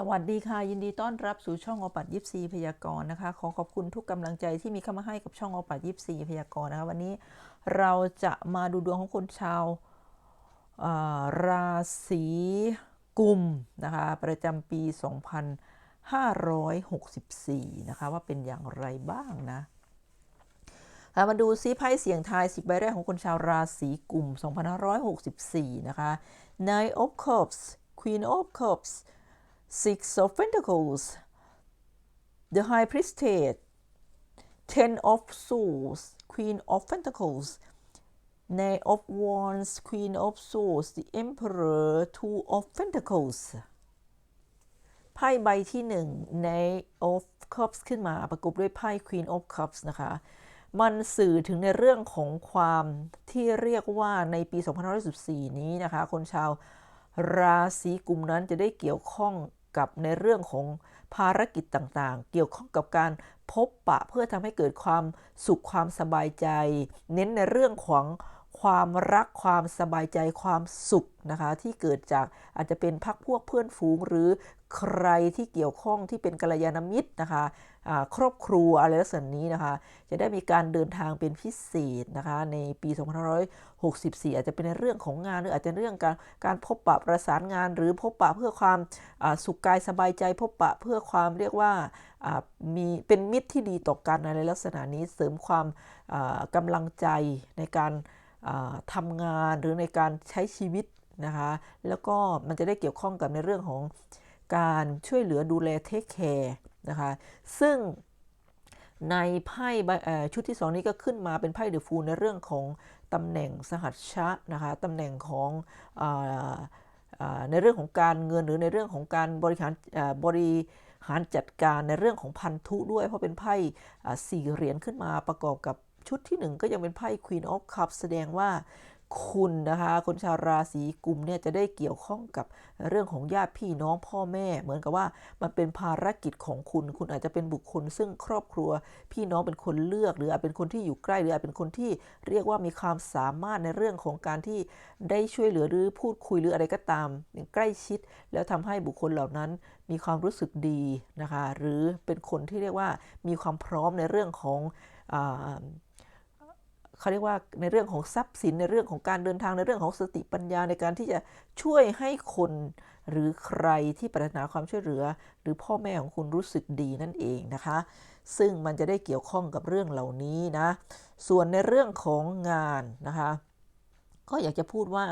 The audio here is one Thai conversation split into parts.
สวัสดีค่ะ ยินดีต้อนรับสู่ช่องอปัดยิปซีพยากรณ์นะคะ ขอขอบคุณทุกกำลังใจที่มีเข้ามาให้กับช่องอปัดยิปซีพยากรณ์นะคะ วันนี้เราจะมาดูดวงของคนชาวาราศีกุมนะคะ ประจำปี 2564 นะคะ ว่าเป็นอย่างไรบ้างนะอะมาดูซิไพ่เสียงทายสิบใบแรกของคนชาวราศีกุม 2564 นะคะ Nine of Cups Queen of Cups Six of Pentacles The High Priestess Ten of Swords Queen of Pentacles Knight of Wands Queen of Swords The Emperor Two of Pentacles ไพ่ใบที่หนึ่ง Knight of Cups ขึ้นมาประกบด้วยไพ่ Queen of Cups นะคะ มันสื่อถึงในเรื่องของความที่เรียกว่าในปี 2514 นี้นะคะ คนชาว ราศีกลุ่มนั้นจะได้เกี่ยวข้องกับในเรื่องของภารกิจต่างๆ เกี่ยวข้องกับการพบปะเพื่อทำให้เกิดความสุขความสบายใจ เน้นในเรื่องของ ความรักความสบายใจความสุขนะคะที่เกิดจากอาจจะเป็นพักพวกเพื่อนฝูง หรือใครที่เกี่ยวข้องที่เป็นกัลยาณมิตรนะคะอ่าครอบครัวอะไรลักษณะนี้นะคะ จะได้มีการเดินทางเป็นพิเศษนะคะในปี2564 อาจจะเป็นในเรื่องของงานหรืออาจจะเรื่องการการพบปะประสานงาน หรือพบปะเพื่อความสุขกายสบายใจ พบปะเพื่อความเรียกว่ามีเป็นมิตรที่ดีต่อกันในลักษณะนี้เสริมความอ่ากำลังใจในการ ทำงานหรือในการใช้ชีวิตนะคะแล้วก็มันจะได้เกี่ยวข้องกับในเรื่องของการช่วยเหลือดูแลเทคแคร์นะคะซึ่งในไพ่ชุดที่ 2 นี้ก็ขึ้นมาเป็นไพ่เดอะฟูลในเรื่องของตำแหน่งสหัชชะนะคะตำแหน่งของออในเรื่องของการเงินหรือในเรื่องของการบริหารบริหารจัดการในเรื่องของพันธุด้วย เพราะเป็นไพ่สี่เหรียญขึ้นมาประกอบกับ ชุดที่1ก็ยังเป็นไพ่ Queen of Cups แสดงว่าคุณนะคะคนชาวราศีกุมเนี่ยจะได้เกี่ยวข้องกับเรื่องของญาติพี่น้องพ่อแม่ เหมือนกับว่ามันเป็นภารกิจของคุณ คุณอาจจะเป็นบุคคล ซึ่งครอบครัวพี่น้องเป็นคนเลือก หรืออาจเป็นคนที่อยู่ใกล้ หรืออาจเป็นคนที่เรียกว่ามีความสามารถในเรื่องของการที่ได้ช่วยเหลือหรือพูดคุยหรืออะไรก็ตามอย่างใกล้ชิด แล้วทำให้บุคคลเหล่านั้นมีความรู้สึกดีนะคะหรือเป็นคนที่เรียกว่ามีความพร้อมในเรื่องของ เขาเรียกว่าในเรื่องของทรัพย์สินในเรื่องของการเดินทางในเรื่องของสติปัญญาในการที่จะช่วยให้คนหรือใครที่ปรารถนาความช่วยเหลือ หรือพ่อแม่ของคุณรู้สึกดีนั่นเองนะคะ ซึ่งมันจะได้เกี่ยวข้องกับเรื่องเหล่านี้นะ ส่วนในเรื่องของงานนะคะ ก็อยากจะพูดว่า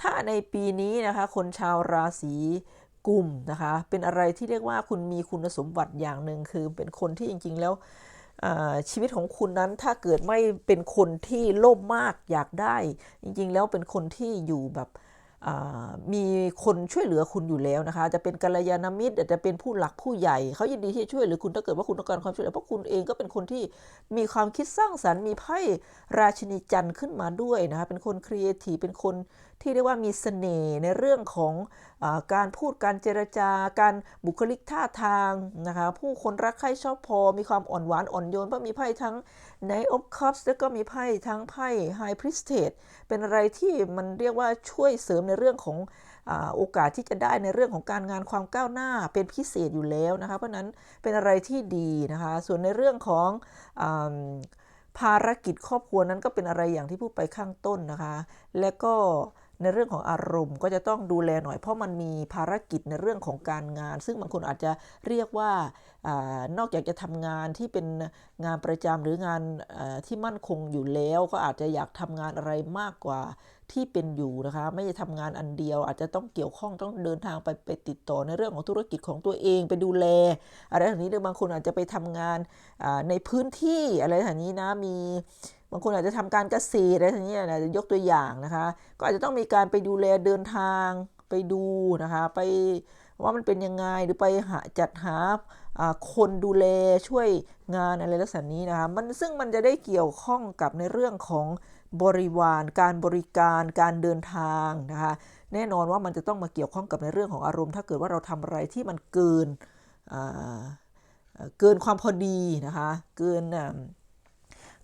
ถ้าในปีนี้นะคะ คนชาวราศีกุมนะคะ เป็นอะไรที่เรียกว่าคุณมีคุณสมบัติอย่างหนึ่งคือเป็นคนที่จริง ๆ แล้ว ชีวิตของคุณนั้นถ้าเกิดไม่เป็นคนที่โลภมากอยากได้ จริงๆ แล้วเป็นคนที่อยู่แบบมีคนช่วยเหลือคุณอยู่แล้วนะคะ จะเป็นกัลยาณมิตรอาจจะเป็นผู้หลักผู้ใหญ่ เขายินดีที่จะช่วยเหลือคุณถ้าเกิดว่าคุณต้องการความช่วยเหลือเพราะคุณเองก็เป็นคนที่มีความคิดสร้างสรรค์มีไพ่ราชินีจันทร์ขึ้นมาด้วยนะคะเป็นคนครีเอทีฟเป็นคน ที่เรียกว่ามีเสน่ห์ในเรื่องของอการพูดการเจรจาการบุคลิกท่าทางนะคะผู้คนรักใคร่ชอบพอ มีความอ่อนหวานอ่อนโยนเพราะมีไพ่ทั้ง Knight of Cups แล้วก็มีไพ่ทั้งไพ่ High Priestess เป็นอะไรที่มันเรียกว่าช่วยเสริมในเรื่องของโอกาสที่จะได้ในเรื่องของการงานความก้าวหน้าเป็นพิเศษอยู่แล้วนะคะเพราะนั้นเป็นอะไรที่ดีนะคะส่วนในเรื่องของอภารกิจครอบครัวนั้นก็เป็นอะไรอย่างที่พูดไปข้างต้นนะคะ และก็ ในเรื่องของอารมณ์ก็จะต้องดูแลหน่อย เพราะมันมีภารกิจในเรื่องของการงาน ซึ่งบางคนอาจจะเรียกว่าอานอกจากจะทำงานที่เป็นงานประจำหรืองานที่มั่นคงอยู่แล้ว ก็อาจจะอยากทำงานอะไรมากกว่าที่เป็นอยู่นะคะ ไม่ได้ทำงานอันเดียว อาจจะต้องเกี่ยวข้องต้องเดินทางไปไปติดต่อในเรื่องของธุรกิจของตัวเองไปดูแล อะไรแบบนี้หรือบางคนอาจจะไปทำงานในพื้นที่อะไรแบบนี้นะมี บางคนอาจจะทำการเกษตรอะไรอย่างเงี้นะยกตัวอย่างนะคะ ก็อาจจะต้องมีการไปดูแลเดินทางไปดูนะคะ ไปว่ามันเป็นยังไงหรือไปหาจัดหาคนดูแลช่วยงานอะไรลักษณะนี้นะคะมันซึ่งมันจะได้เกี่ยวข้องกับในเรื่องของบริวาร การบริการการเดินทางนะคะแน่นอนว่ามันจะต้องมาเกี่ยวข้องกับในเรื่องของอารมณ์ ถ้าเกิดว่าเราทำอะไรที่มันเกินเกินความพอดีนะคะ เกินอ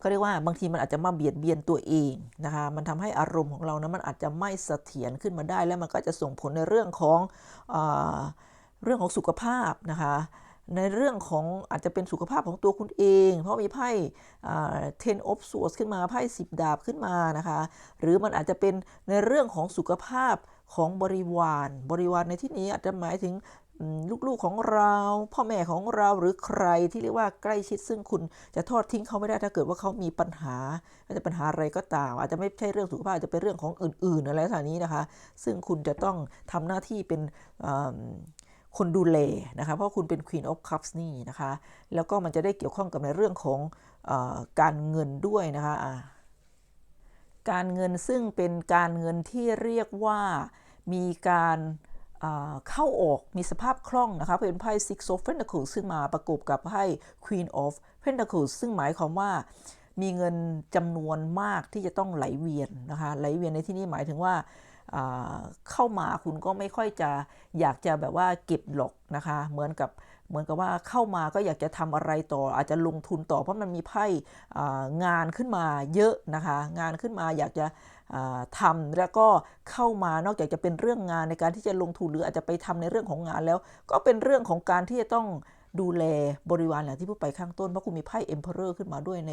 เขาเรียกว่าบางทีมันอาจจะมาเบียดเบียนตัวเองนะคะมันทำให้อารมณ์ของเรานะมันอาจจะไม่เสถียรขึ้นมาได้ แล้วมันก็จะส่งผลในเรื่องของอเรื่องของสุขภาพนะคะในเรื่องของอาจจะเป็นสุขภาพของตัวคุณเอง เพราะมีไพ่อ่า ten of swords ขึ้นมาไพ่สิบดาบขึ้นมานะคะหรือมันอาจจะเป็นในเรื่องของสุขภาพของบริวาร บริวารในที่นี้อาจจะหมายถึง ลูกๆของเรา พ่อแม่ของเราหรือใครที่เรียกว่าใกล้ชิดซึ่งคุณจะทอดทิ้งเขาไม่ได้ถ้าเกิดว่าเขามีปัญหาอาจจะปัญหาอะไรก็ตาม อาจจะไม่ใช่เรื่องสุขภาพอาจจะเป็นเรื่องของอื่น ๆ อะไรลักษณะนี้นะคะ ซึ่งคุณจะต้องทำหน้าที่เป็นคนดูแลนะคะ เพราะคุณเป็น Queen of Cups นี่นะคะ แล้วก็มันจะได้เกี่ยวข้องกับในเรื่องของอการเงินด้วยนะคะอ่าการเงินซึ่งเป็นการเงินที่เรียกว่ามีการ เข้าออกมีสภาพคล่องนะคะเป็นไพ่ Six of Pentacles ซึ่งมาประกบกับไพ่ Queen of Pentacles ซึ่งหมายความว่ามีเงินจำนวนมากที่จะต้องไหลเวียนนะคะไหลเวียนในที่นี้หมายถึงว่าเข้ามาคุณก็ไม่ค่อยจะอยากจะแบบว่าเก็บหลอกนะคะ เหมือนกับ เหมือนกับว่าเข้ามาก็อยากจะทำอะไรต่อ อาจจะลงทุนต่อเพราะมันมีไพ่งานขึ้นมาเยอะนะคะ งานขึ้นมาอยากจะทำแล้วก็เข้ามานอกจากจะเป็นเรื่องงานในการที่จะลงทุนหรืออาจจะไปทำในเรื่องของงานแล้ว ก็เป็นเรื่องของการที่จะต้องดูแลบริวารอย่างที่พูดไปข้างต้นเพราะคุณมีไพ่ Emperor ขึ้นมาด้วยใน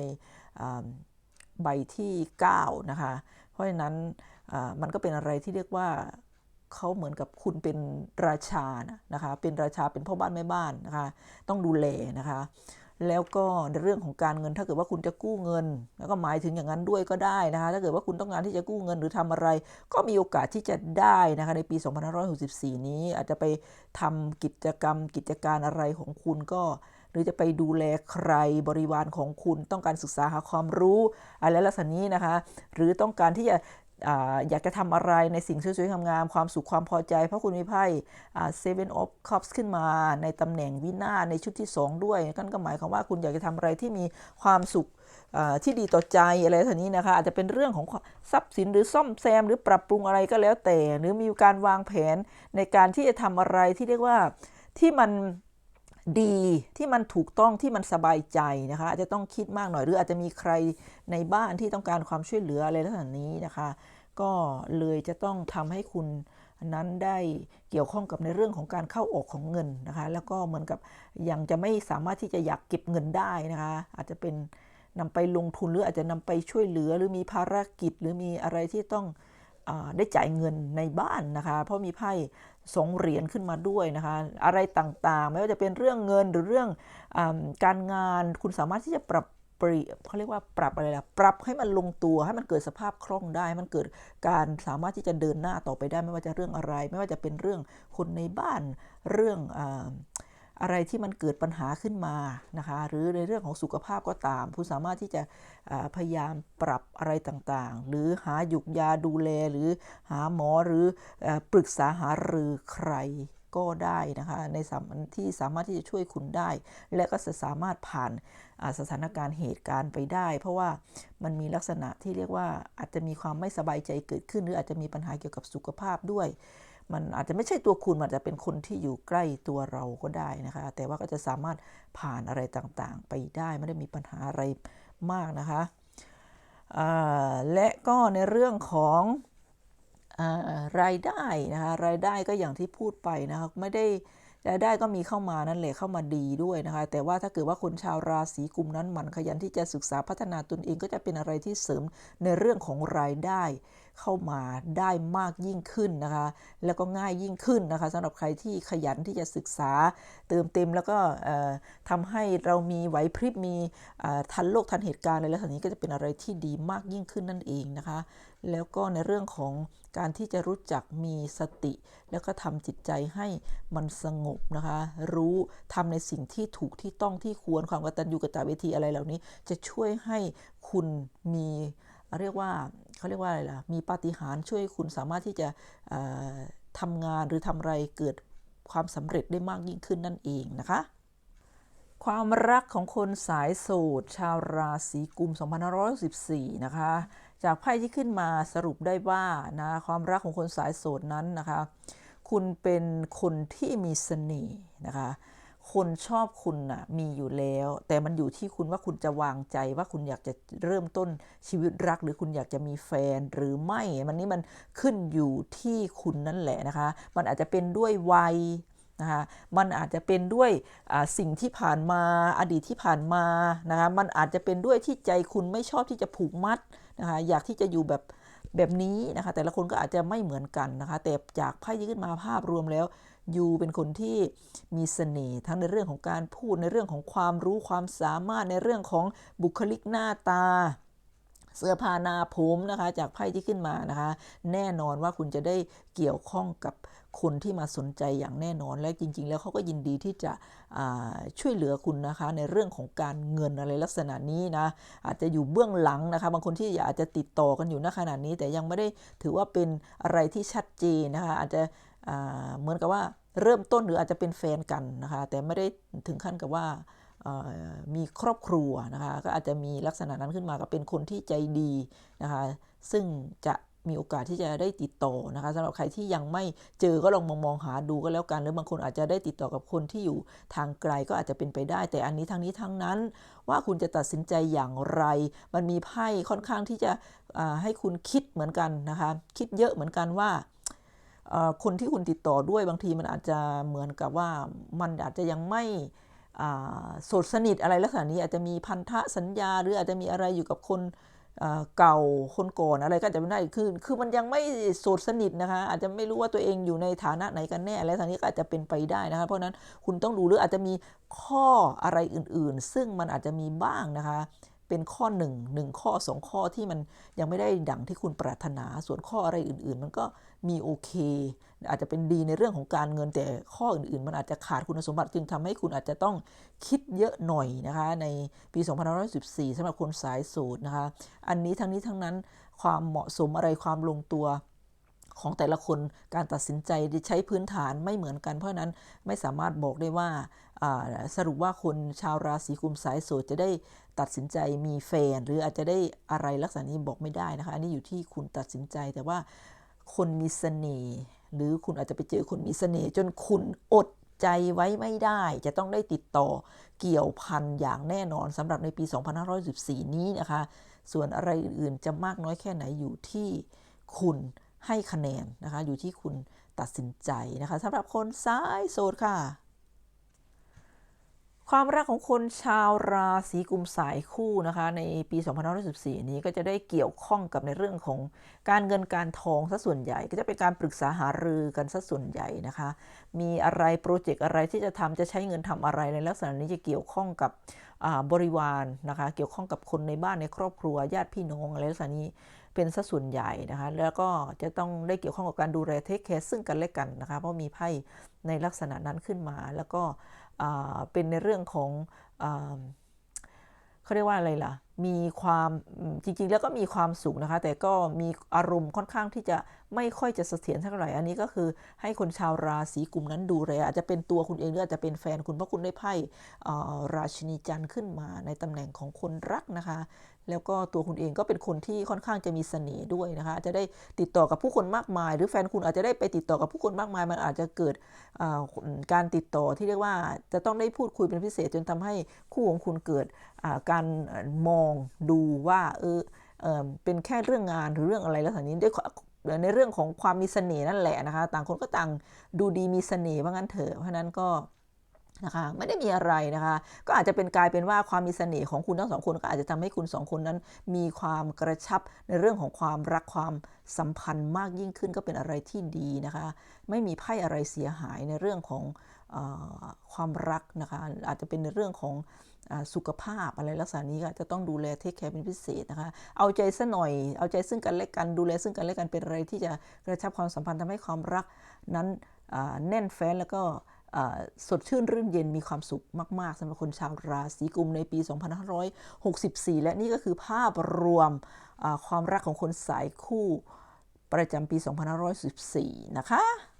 ใบที่ 9 นะคะ เพราะฉะนั้นมันก็เป็นอะไรที่เรียกว่า เขาเหมือนกับคุณเป็นราชานะนะคะเป็นราชาเป็นพ่อบ้านแม่บ้านนะคะต้องดูแลนะคะแล้วก็ในเรื่องของการเงินถ้าเกิดว่าคุณจะกู้เงิน แล้วก็หมายถึงอย่างนั้นด้วยก็ได้นะคะถ้าเกิดว่าคุณต้องการที่จะกู้เงินหรือทำอะไร ก็มีโอกาสที่จะได้นะคะในปี 2564 นี้อาจจะไปทำกิจกรรม กิจการอะไรของคุณก็ หรือจะไปดูแลใครบริวารของคุณต้องการศึกษาหาความรู้อะไรลักษณะนี้นะคะ หรือต้องการที่จะ ออยากจะทำอะไรในสิ่งสวยๆงามๆความสุขความพอใจ เพราะคุณมีไพ่อ่า Seven of Cups ขึ้นมา ในตำแหน่งวินาในชุดที่ 2 ด้วยนั่นก็หมายความว่าคุณอยากจะทำอะไรที่มีความสุขที่ดีต่อใจอะไรแบบนี้นะคะ อาจจะเป็นเรื่องของทรัพย์สินหรือซ่อมแซมหรือปรับปรุงอะไรก็แล้วแต่ หรือมีการวางแผนในการที่จะทำอะไรที่เรียกว่าที่มัน ดีที่มันถูกต้องที่มันสบายใจนะคะอาจจะต้องคิดมากหน่อยหรืออาจจะมีใครในบ้านที่ต้องการความช่วยเหลืออะไรลักษณะนี้นะคะ ก็เลยจะต้องทำให้คุณนั้นได้เกี่ยวข้องกับในเรื่องของการเข้าออกของเงินนะคะ แล้วก็เหมือนกับยังจะไม่สามารถที่จะอยากเก็บเงินได้นะคะ อาจจะเป็นนำไปลงทุนหรืออาจจะนำไปช่วยเหลือหรือมีภารกิจหรือมีอะไรที่ต้องอได้จ่ายเงินในบ้านนะคะ เพราะมีไพ่ สองเหรียญขึ้นมาด้วยนะคะ อะไรต่างๆ ไม่ว่าจะเป็นเรื่องเงินหรือเรื่องอการงานคุณสามารถที่จะปรับเปลี่ยนเขาเรียกว่าปรับอะไรล่ะปรับให้มันลงตัวให้มันเกิดสภาพคล่องได้ มันเกิดการสามารถที่จะเดินหน้าต่อไปได้ ไม่ว่าจะเรื่องอะไร ไม่ว่าจะเป็นเรื่องคนในบ้านเรื่องอ อะไรที่มันเกิดปัญหาขึ้นมานะคะหรือในเรื่องของสุขภาพก็ตาม คุณสามารถที่จะพยายามปรับอะไรต่างๆ หรือหาหยุกยาดูแลหรือหาหมอหรือปรึกษาหารือใครก็ได้นะคะในสามที่สามารถที่จะช่วยคุณได้ และก็จะสามารถผ่านสถานการณ์เหตุการณ์ไปได้ เพราะว่ามันมีลักษณะที่เรียกว่าอาจจะมีความไม่สบายใจเกิดขึ้น หรืออาจจะมีปัญหาเกี่ยวกับสุขภาพด้วย มันอาจจะไม่ใช่ตัวคุณมันอาจจะเป็นคนที่อยู่ใกล้ตัวเราก็ได้นะคะ แต่ว่าก็จะสามารถผ่านอะไรต่างๆ ไปได้ไม่ได้มีปัญหาอะไรมากนะคะและก็ในเรื่องของอารายได้นะคะรายได้ก็อย่างที่พูดไปนะคะไม่ได้รายได้ก็มีเข้ามานั่นแหละเข้ามาดีด้วยนะคะ แต่ว่าถ้าเกิดว่าคนชาวราศีกุมนั้นหมันขยันที่จะศึกษาพัฒนาตนเองก็จะเป็นอะไรที่เสริมในเรื่องของรายได้ เข้ามาได้มากยิ่งขึ้นนะคะ แล้วก็ง่ายยิ่งขึ้นนะคะสำหรับใครที่ขยันที่จะศึกษาเติมเต็มแล้วก็ทำให้เรามีไหวพริบมีทันโลกทันเหตุการณ์อะไรแล้วทีนี้ก็จะเป็นอะไรที่ดีมากยิ่งขึ้นนั่นเองนะคะ แล้วก็ในเรื่องของการที่จะรู้จักมีสติ แล้วก็ทำจิตใจให้มันสงบนะคะ รู้ทำในสิ่งที่ถูกที่ต้องที่ควรความกตัญญูกตเวทีอะไรเหล่านี้ จะช่วยให้คุณมีเรียกว่า เขาเรียกว่าอะไรล่ะ มีปาฏิหาริย์ช่วยคุณสามารถที่จะเอ่อทำงานหรือทำอะไรเกิดความสำเร็จได้มากยิ่งขึ้นนั่นเองนะคะ ความรักของคนสายโสดชาวราศีกุม2514นะคะ จากไพ่ที่ขึ้นมาสรุปได้ว่านะความรักของคนสายโสดนั้นนะคะ คุณเป็นคนที่มีเสน่ห์นะคะ คนชอบคุณนะ่ะมีอยู่แล้ว แต่มันอยู่ที่คุณว่าคุณจะวางใจว่าคุณอยากจะเริ่มต้นชีวิตรัก หรือคุณอยากจะมีแฟนหรือไม่มันนี้มันขึ้นอยู่ที่คุณนั่นแหละนะคะ มันอาจจะเป็นด้วยวัยนะคะมันอาจจะเป็นด้วยสิ่งที่ผ่านมาอดีตที่ผ่านมานะคะมันอาจจะเป็นด้วยที่ใจคุณไม่ชอบที่จะผูกมัดนะคะอยากที่จะอยู่แบบแบบนี้นะคะแต่ละคนก็อาจจะไม่เหมือนกันนะคะแต่จากไพ่ที่นมาภาพรวมแล้ว ยูเป็นคนที่มีเสน่ห์ทั้งในเรื่องของการพูดในเรื่องของความรู้ความสามารถในเรื่องของบุคลิกหน้าตาเสื้อผ้าหน้าผมนะคะ จากไพ่ที่ขึ้นมานะคะ แน่นอนว่าคุณจะได้เกี่ยวข้องกับคนที่มาสนใจอย่างแน่นอนและจริง ๆ แล้วเขาก็ยินดีที่จะช่วยเหลือคุณนะคะ ในเรื่องของการเงินอะไรลักษณะนี้นะอาจจะอยู่เบื้องหลังนะคะ บางคนที่อาจจะติดต่อกันอยู่ณขณะนี้ แต่ยังไม่ได้ถือว่าเป็นอะไรที่ชัดเจนนะคะ อาจจะ เหมือนกับว่าเริ่มต้นหรืออาจจะเป็นแฟนกันนะคะแต่ไม่ได้ถึงขั้นกับว่ามีครอบครัวนะคะก็อาจจะมีลักษณะนั้นขึ้นมาก็เป็นคนที่ใจดีนะคะซึ่งจะมีโอกาสที่จะได้ติดต่อนะคะสำหรับใครที่ยังไม่เจอก็ลองมองมองหาดูก็แล้วกันหรือบางคนอาจจะได้ติดต่อกับคนที่อยู่ทางไกลก็อาจจะเป็นไปได้ แต่อันนี้ทั้งนี้ทั้งนั้น ว่าคุณจะตัดสินใจอย่างไร มันมีไพ่ค่อนข้างที่จะให้คุณคิดเหมือนกันนะคะคิดเยอะเหมือนกันว่า คนที่คุณติดต่อด้วยบางทีมันอาจจะเหมือนกับว่ามันอาจจะยังไม่สดสนิทอะไรลักษณะนี้อาจจะมีพันธสัญญา หรืออาจจะมีอะไรอยู่กับคนเก่าคนก่อนอะไรก็อาจจะไม่ได้คือคือมันยังไม่สดสนิทนะคะ อาจจะไม่รู้ว่าตัวเองอยู่ในฐานะไหนกันแน่อะไรทางนี้ก็อาจจะเป็นไปได้นะคะ เพราะฉะนั้นคุณต้องดูหรืออาจจะมีข้ออะไรอื่นๆ ซึ่งมันอาจจะมีบ้างนะคะ เป็นข้อหนึ่งหนึ่งข้อสองข้อที่มันยังไม่ได้ดังที่คุณปรารถนาส่วนข้ออะไรอื่น ๆ มันก็ มีโอเค อาจจะเป็นดีในเรื่องของการเงินแต่ข้ออื่นๆ มันอาจจะขาดคุณสมบัติจึงทำให้คุณอาจจะต้องคิดเยอะหน่อยนะคะในปี2514สำหรับคนสายสูตรนะคะ อันนี้ทั้งนี้ทั้งนั้นความเหมาะสมอะไรความลงตัวของแต่ละคนการตัดสินใจใช้พื้นฐานไม่เหมือนกัน เพราะนั้นไม่สามารถบอกได้ว่าอ่าสรุปว่าคนชาวราศีกุมสายโสดจะได้ตัดสินใจมีแฟน หรืออาจจะได้อะไรลักษณะนี้บอกไม่ได้นะคะ อันนี้อยู่ที่คุณตัดสินใจแต่ว่า คนมีเสน่ห์หรือคุณอาจจะไปเจอคนมีเสน่ห์จนคุณอดใจไว้ไม่ได้ จะต้องได้ติดต่อเกี่ยวพันอย่างแน่นอนสำหรับในปี 2514 นี้นะคะ ส่วนอะไรอื่นๆจะมากน้อยแค่ไหนอยู่ที่คุณให้คะแนนนะคะ อยู่ที่คุณตัดสินใจนะคะสำหรับคนซ้ายโสดค่ะ ความรักของคนชาวราศีกุมสายคู่นะคะ ในปี 2514 นี้ก็จะได้เกี่ยวข้องกับในเรื่องของการเงินการทองซะส่วนใหญ่ ก็จะเป็นการปรึกษาหารือกันซะส่วนใหญ่นะคะ มีอะไรโปรเจกต์อะไรที่จะทำจะใช้เงินทำอะไรในลักษณะนี้จะเกี่ยวข้องกับบริวารนะคะ เกี่ยวข้องกับคนในบ้านในครอบครัวญาติพี่น้องอะไรลักษณะนี้เป็นสัส่วนใหญ่นะคะ แล้วก็จะต้องได้เกี่ยวข้องกับการดูแลเทคแคร์ซึ่งกันและกันนะคะ เพราะมีไพ่ในลักษณะนั้นขึ้นมา แล้วก็ เป็นในเรื่องของเขาเรียกว่าอะไรล่ะ มีความจริงๆ แล้วก็มีความสุขนะคะ แต่ก็มีอารมณ์ค่อนข้างที่จะไม่ค่อยจะเสถียรเท่าไหร่ อันนี้ก็คือให้คนชาวราศีกลุ่มนั้นดูแลอาจจะเป็นตัวคุณเองหรืออาจจะเป็นแฟนคุณเพราะคุณได้ไพ่ราชินีจันทร์ขึ้นมาในตำแหน่งของคนรักนะคะ แล้วก็ตัวคุณเองก็เป็นคนที่ค่อนข้างจะมีเสน่ห์ด้วยนะคะจะได้ติดต่อกับผู้คนมากมาย หรือแฟนคุณอาจจะได้ไปติดต่อกับผู้คนมากมาย มันอาจจะเกิดการติดต่อที่เรียกว่าจะต้องได้พูดคุยเป็นพิเศษจนทำให้คู่ของคุณเกิดการมองดูว่าเออเออเป็นแค่เรื่องงานหรือเรื่องอะไรแลักษณะนี้ด้วยในเรื่องของความมีเสน่ห์นั่นแหละนะคะ ต่างคนก็ต่างดูดีมีเสน่ห์ว่างั้นเถอะเพราะนั้นก็ นะคะไม่ได้มีอะไรนะคะ ก็อาจจะเป็นกลายเป็นว่าความมีเสน่ห์ของคุณทั้งสองคนก็อาจจะทำให้คุณสองคนนั้น มีความกระชับในเรื่องของความรักความสัมพันธ์มากยิ่งขึ้นก็เป็นอะไรที่ดีนะคะ ไม่มีไพ่อะไรเสียหายในเรื่องของอความรักนะคะ อาจจะเป็นในเรื่องของสุขภาพอะไรลักษณะนี้ก็จะต้องดูแลเทคแคร์เป็นพิเศษนะคะ เอาใจซะหน่อย เอาใจซึ่งกันและกันดูแลซึ่งกันและกันเป็นอะไรที่จะกระชับความสัมพันธ์ทำให้ความรักนั้นแน่นแฟ้นแล้วก็ สดชื่นรื่นเย็นมีความสุขมากๆสำหรับคนชาวราศีกุมในปี 2564 และนี่ก็คือภาพรวมความรักของคนสายคู่ประจำปี 2514 นะคะ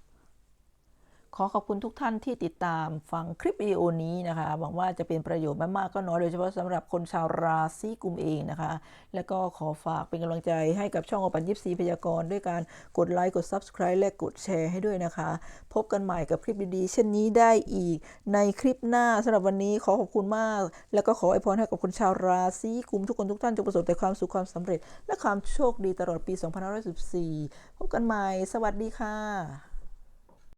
ขอขอบคุณทุกท่านที่ติดตามฟังคลิปวิดีโอนี้นะคะ หวังว่าจะเป็นประโยชน์ไม่มากก็น้อยโดยเฉพาะสำหรับคนชาวราศีกุมเองนะคะ แล้วก็ขอฝากเป็นกำลังใจให้กับช่องอปันยิปซีพยากรณ์ด้วยการกดไลค์กด Subscribe และกดแชร์ให้ด้วยนะคะ พบกันใหม่กับคลิปดีๆเช่นนี้ได้อีกในคลิปหน้าสำหรับวันนี้ขอขอบคุณมาก แล้วก็ขออวยพรให้กับคนชาวราศีกุมทุกคนทุกท่านจงประสบแต่ความสุขความสำเร็จ และความโชคดีตลอดปี 2514 พบกันใหม่ สวัสดีค่ะ